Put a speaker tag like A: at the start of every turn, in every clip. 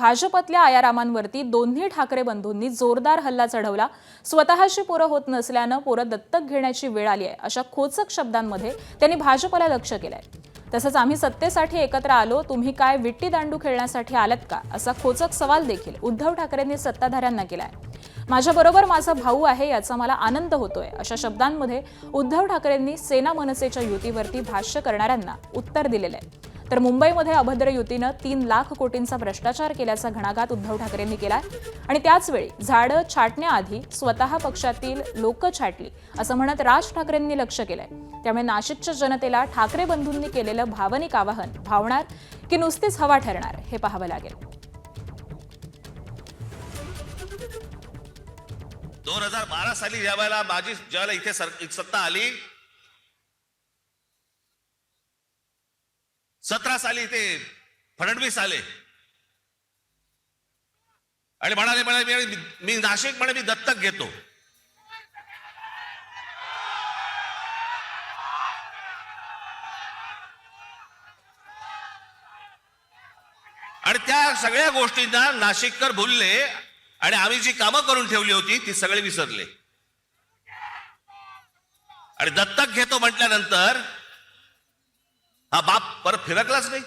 A: भाजपतल्या आयारामांवरती दोन्ही ठाकरे बंधूंनी जोरदार हल्ला चढवला. स्वतःशी पोरं होत नसल्यानं पोरं दत्तक घेण्याची वेळ आली आहे. अशा खोचक शब्दांमध्ये त्यांनी भाजपला लक्ष केलंय. तसंच आम्ही सत्तेसाठी एकत्र आलो तुम्ही काय विट्टी दांडू खेळण्यासाठी आलात का? असा खोचक सवाल देखील उद्धव ठाकरेंनी सत्ताधाऱ्यांना केलाय. माझ्याबरोबर माझा भाऊ आहे याचा मला आनंद होतोय अशा शब्दांमध्ये उद्धव ठाकरेंनी सेना मनसेच्या युतीवरती भाष्य करणाऱ्यांना उत्तर दिलेलं आहे तर मुंबईमध्ये अभद्र युतीनं तीन लाख कोटींचा भ्रष्टाचार केल्याचा घणाघात उद्धव ठाकरेंनी केलाय. आणि त्याचवेळी झाडं छाटण्याआधी स्वतः पक्षातील लोक छाटली असं म्हणत राज ठाकरेंनी लक्ष केलंय. त्यामुळे नाशिकच्या जनतेला ठाकरे बंधूंनी केलेलं भावनिक आवाहन भावणार की नुसतीच हवा ठरणार हे पाहावं लागेल.
B: दोन हजार बारा साली ज्या वेळेला माझी ज्यावेळेला इथे सर सत्ता आली सतरा साली ते फडणवीस आले. आणि म्हणाले म्हणाले मी- मी नाशिक म्हणे मी दत्तक घेतो. आणि त्या सगळ्या गोष्टींना नाशिककर भुलले आणि आम्ही जी कामं करून ठेवली होती ती सगळे विसरले. आणि दत्तक घेतो म्हटल्यानंतर हा बाप परत फिरकलाच नाही.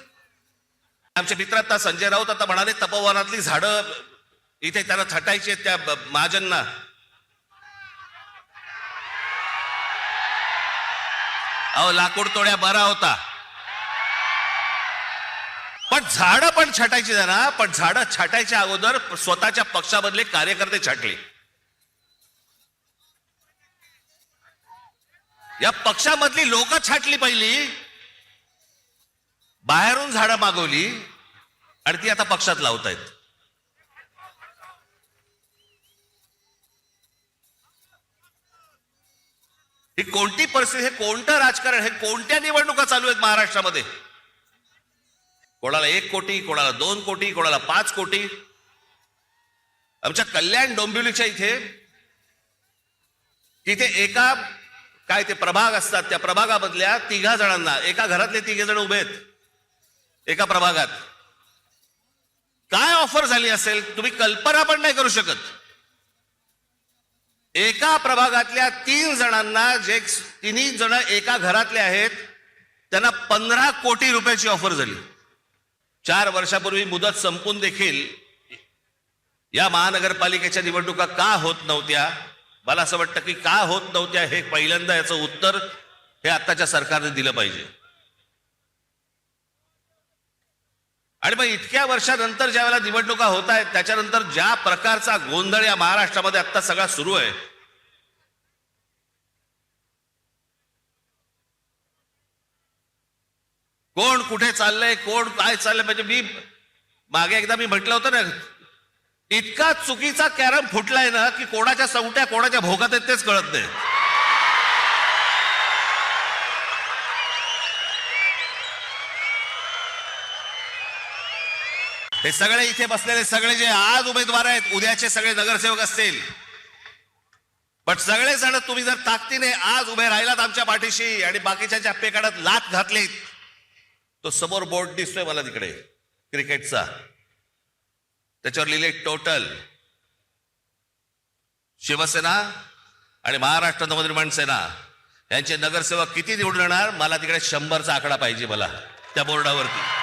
B: आमच्या मित्रात संजय राऊत आता म्हणाले तपोवनातली झाडं इथे त्यांना थटायचे त्या महाजनना. अहो लाकूड तोड्या बरा होता. पण झाडं पण छाटायची जरा पण झाडं छाटायच्या अगोदर स्वतःच्या पक्षामधले कार्यकर्ते छाटले. या पक्षामधली लोक छाटली पहिली. बाहेरून झाडं मागवली आणि ती आता पक्षात लावतायत. ही कोणती परिस्थिती हे कोणतं राजकारण हे कोणत्या निवडणुका चालू आहेत महाराष्ट्रामध्ये? कोणाला एक कोटी कोणाला दोन कोटी कोणाला पाच कोटी? आमच्या कल्याण डोंबिवलीच्या इथे तिथे एका काय ते प्रभाग असतात त्या प्रभागामधल्या तिघा जणांना एका घरातले तिघे जण उभे आहेत. एका प्रभागात. काय ऑफर झाली असेल तुम्ही कल्पना पण नाही करू शकत. एका प्रभागातल्या तीन जणांना जे तिन्ही जण एका घरातले आहेत त्यांना पंधरा कोटी रुपयाची ऑफर झाली. चार वर्षापूर्वी मुदत संपून देखील या महानगरपालिकेच्या निवडणुका का होत नव्हत्या? मला असं वाटतं की का होत नव्हत्या हे पहिल्यांदा याचं उत्तर हे आत्ताच्या सरकारने दिलं पाहिजे. आणि मग इतक्या वर्षानंतर ज्या वेळेला निवडणुका होत आहेत त्याच्यानंतर ज्या प्रकारचा गोंधळ या महाराष्ट्रामध्ये आत्ता सगळा सुरू आहे. कोण कुठे चाललंय कोण काय चाललंय म्हणजे मी मागे एकदा मी म्हटलं होतं ना इतका चुकीचा कॅरम फुटलाय ना की कोणाच्या सवट्या कोणाच्या भोगात आहेत तेच कळत नाही. हे सगळे इथे बसलेले सगळे जे आज उमेदवार आहेत उद्याचे सगळे नगरसेवक असतील. पण सगळे जण तुम्ही जर ताकदीने आज उभे राहिलात आमच्या पाठीशी आणि बाकीच्या चप्पे काढत लात घातलीत तो समोर बोर्ड दिसतोय मला तिकडे क्रिकेटचा. त्याच्यावर लिहिले टोटल. शिवसेना आणि महाराष्ट्र नवनिर्माण सेना यांचे नगरसेवक किती निवडून येणार? मला तिकडे शंभरचा आकडा पाहिजे मला त्या बोर्डावरती.